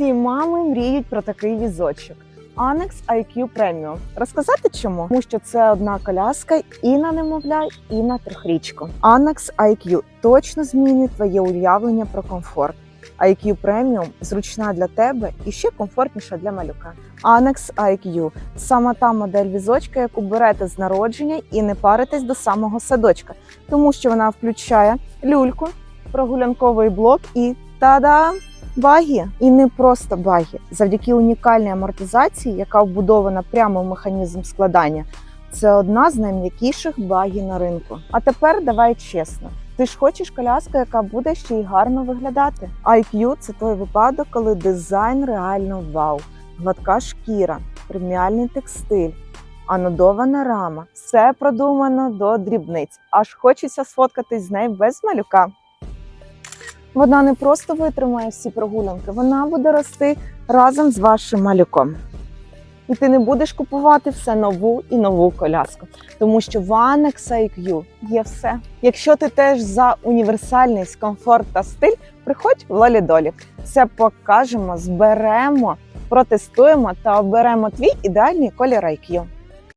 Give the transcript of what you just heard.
Всі мами мріють про такий візочок. Annex IQ Premium. Розказати чому? Тому що це одна коляска і на немовля, і на трьохрічку. Annex IQ точно змінить твоє уявлення про комфорт. IQ Premium зручна для тебе і ще комфортніша для малюка. Annex IQ – саме та модель візочка, яку берете з народження і не паритесь до самого садочка, тому що вона включає люльку, прогулянковий блок і та-дам! Багі і не просто багі, завдяки унікальній амортизації, яка вбудована прямо в механізм складання. Це одна з найм'якіших багі на ринку. А тепер давай чесно. Ти ж хочеш коляску, яка буде ще й гарно виглядати. IQ – це той випадок, коли дизайн реально вау, гладка шкіра, преміальний текстиль, анодована рама. Все продумано до дрібниць. Аж хочеться сфоткатись з нею без малюка. Вона не просто витримає всі прогулянки, вона буде рости разом з вашим малюком. І ти не будеш купувати все нову і нову коляску, тому що в Annex IQ є все. Якщо ти теж за універсальність, комфорт та стиль, приходь в Лолі Долі. Все покажемо, зберемо, протестуємо та оберемо твій ідеальний колір IQ.